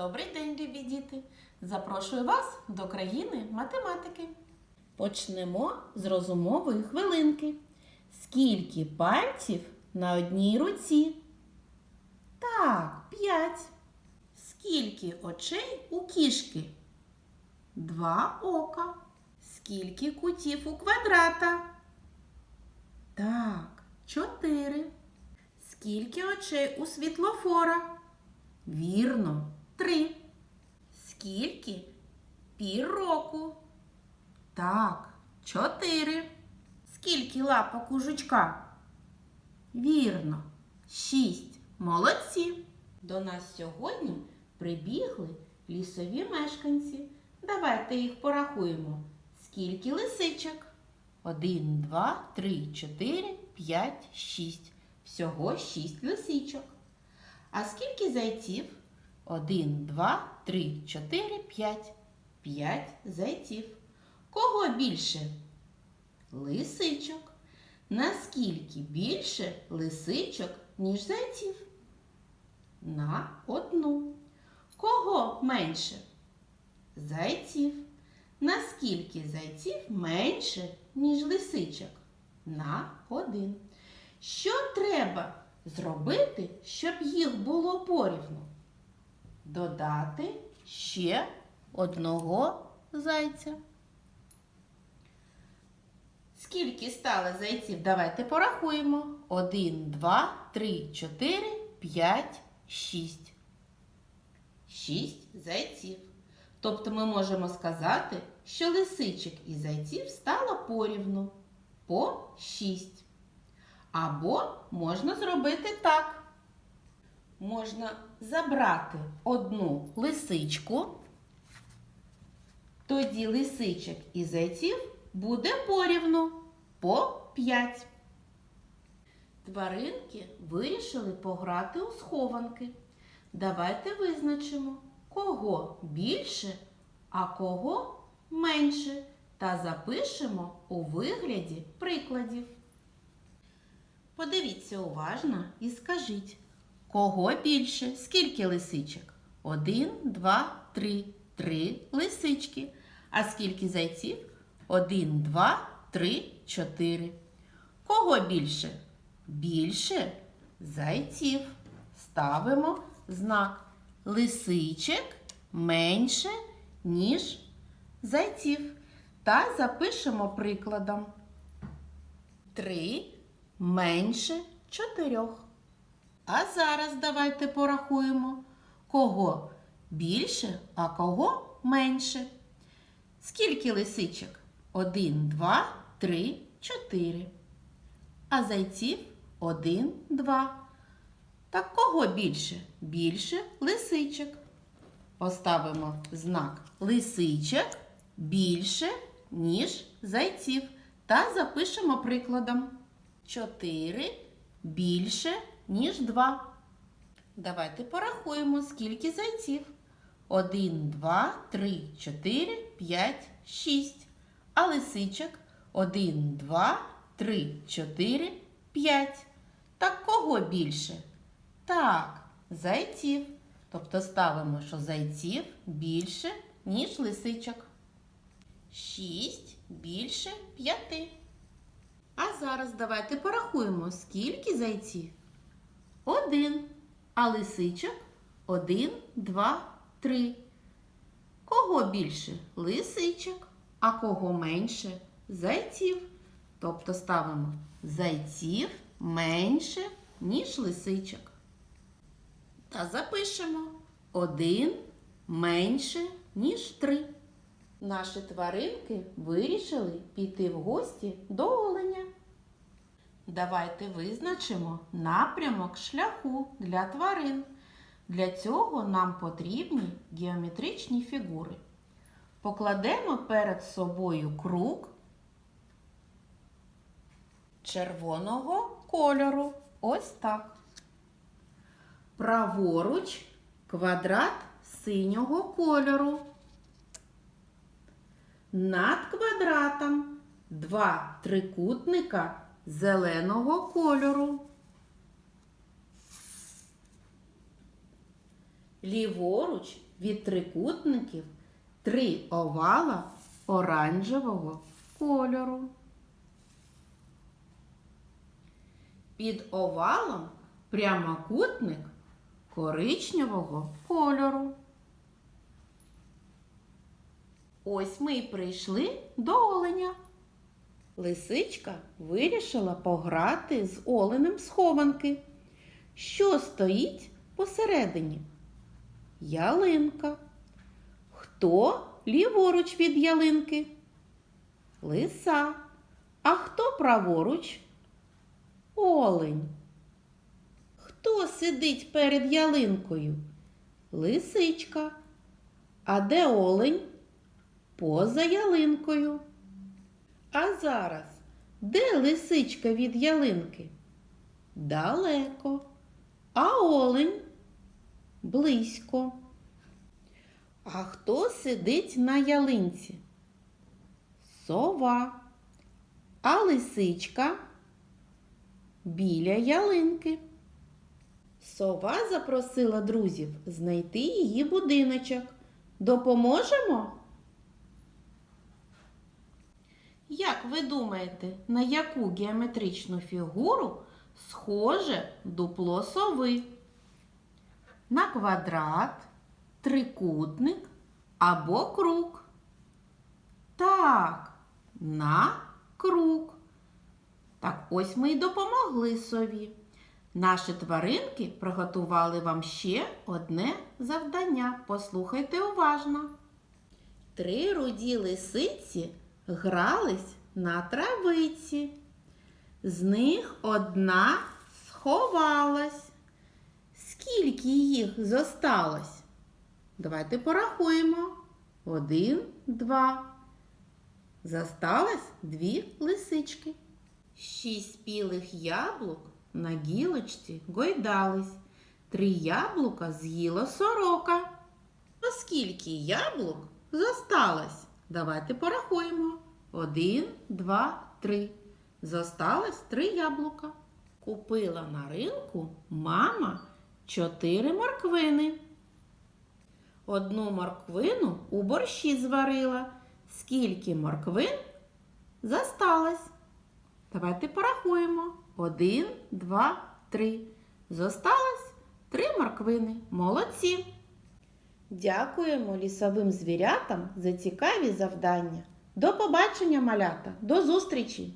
Добрий день, любі діти! Запрошую вас до країни математики. Почнемо з розумової хвилинки. Скільки пальців на одній руці? Так, п'ять. Скільки очей у кішки? Два ока. Скільки кутів у квадрата? Так, чотири. Скільки очей у світлофора? Вірно, три. Скільки пір року? Так, чотири. Скільки лапок у жучка? Вірно, шість. Молодці. До нас сьогодні прибігли лісові мешканці. Давайте їх порахуємо. Скільки лисичок? Один, два, три, чотири, п'ять, шість. Всього шість лисичок. А скільки зайців? Один, два, три, чотири, п'ять. П'ять зайців. Кого більше? Лисичок. Наскільки більше лисичок, ніж зайців? На одну. Кого менше? Зайців. Наскільки зайців менше, ніж лисичок? На один. Що треба зробити, щоб їх було порівну? Додати ще одного зайця. Скільки стало зайців? Давайте порахуємо. Один, два, три, чотири, п'ять, шість. Шість зайців. Тобто ми можемо сказати, що лисичок і зайців стало порівну по шість. Або можна зробити так. Можна забрати одну лисичку, тоді лисичок і зайців буде порівну по 5. Тваринки вирішили пограти у схованки. Давайте визначимо, кого більше, а кого менше, та запишемо у вигляді прикладів. Подивіться уважно і скажіть, кого більше? Скільки лисичок? Один, два, три. Три лисички. А скільки зайців? Один, два, три, чотири. Кого більше? Більше зайців. Ставимо знак лисичок менше, ніж зайців. Та запишемо прикладом. Три менше чотирьох. А зараз давайте порахуємо, кого більше, а кого менше. Скільки лисичок? Один, два, три, чотири. А зайців один, два. Так кого більше? Більше лисичок. Поставимо знак лисичок більше, ніж зайців. Та запишемо прикладом. 4 більше, ніж 2. Давайте порахуємо, скільки зайців. 1, 2, 3, 4, 5, 6. А лисичок 1, 2, 3, 4, 5. Так кого більше? Так, зайців. Тобто ставимо, що зайців більше, ніж лисичок. 6 більше 5. А зараз давайте порахуємо, скільки зайців. Один. А лисичок один, два, три. Кого більше? Лисичок. А кого менше? Зайців. Тобто ставимо зайців менше, ніж лисичок. Та запишемо один менше, ніж три. Наші тваринки вирішили піти в гості до оленя. Давайте визначимо напрямок шляху для тварин. Для цього нам потрібні геометричні фігури. Покладемо перед собою круг червоного кольору. Ось так. Праворуч квадрат синього кольору. Над квадратом два трикутника зеленого кольору. Ліворуч від трикутників три овала оранжевого кольору. Під овалом прямокутник коричневого кольору. Ось ми й прийшли до оленя. Лисичка вирішила пограти з оленем схованки. Що стоїть посередині? Ялинка. Хто ліворуч від ялинки? Лиса. А хто праворуч? Олень. Хто сидить перед ялинкою? Лисичка. А де олень? Поза ялинкою. А зараз де лисичка від ялинки? Далеко. А олень близько. А хто сидить на ялинці? Сова. А лисичка біля ялинки. Сова запросила друзів знайти її будиночок. Допоможемо? Як ви думаєте, на яку геометричну фігуру схоже дупло сови? На квадрат, трикутник або круг? Так, на круг. Так ось ми й допомогли сові. Наші тваринки приготували вам ще одне завдання. Послухайте уважно. Три руді лисиці грались на травиці. З них одна сховалась. Скільки їх зосталось? Давайте порахуємо. Один, два. Зосталось дві лисички. Шість спілих яблук на гілочці гойдались. Три яблука з'їла сорока. Оскільки яблук зосталось? Давайте порахуємо. Один, два, три. Зосталось три яблука. Купила на ринку мама чотири морквини. Одну морквину у борщі зварила. Скільки морквин зосталось? Давайте порахуємо. Один, два, три. Зосталось три морквини. Молодці. Дякуємо лісовим звірятам за цікаві завдання. До побачення, малята, до зустрічі!